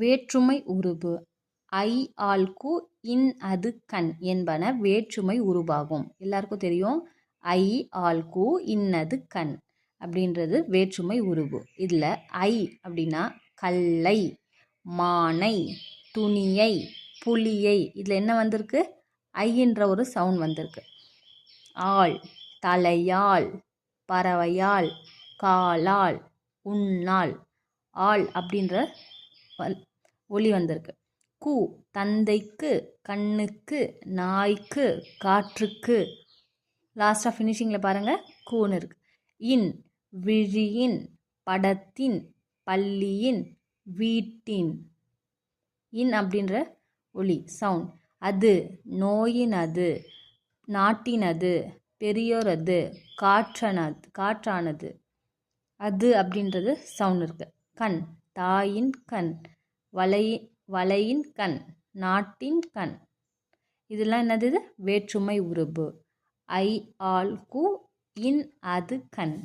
வேற்றுமை உருபு. ஐ ஆல்கு இன் அது கண் என்பன வேற்றுமை உருபாகும். எல்லாருக்கும் தெரியும்? ஐ ஆல்கு இன்னது கண் அப்படின்றது வேற்றுமை உருபு. இதில் ஐ அப்படின்னா கல்லை மானை துணியை புலியை. இதில் என்ன வந்திருக்கு? ஐன்ற ஒரு சவுண்ட் வந்திருக்கு. ஆள் தலையால் பறவையால் காலால் உண்ணால் ஆள் அப்படின்ற ஒளி வந்திருக்கு. கு தந்தைக்கு கண்ணுக்கு நாய்க்கு காற்றுக்கு. லாஸ்ட்டாக ஃபினிஷிங்கில் பாருங்கள் கூன்னு இருக்கு. இன் விழியின் படத்தின் பள்ளியின் வீட்டின். இன் அப்படின்ற ஒளி சவுண்ட் அது நோயின் அது நாட்டினது பெரியோரது காற்றனது காற்றானது. அது அப்படின்றது சவுண்ட் இருக்குது கண் தாயின் கண் வலை வலையின் கண் நாட்டின் கண். இதெல்லாம் என்னது வேற்றுமை உருபு ஐ ஆல் கு இன் அது கண்.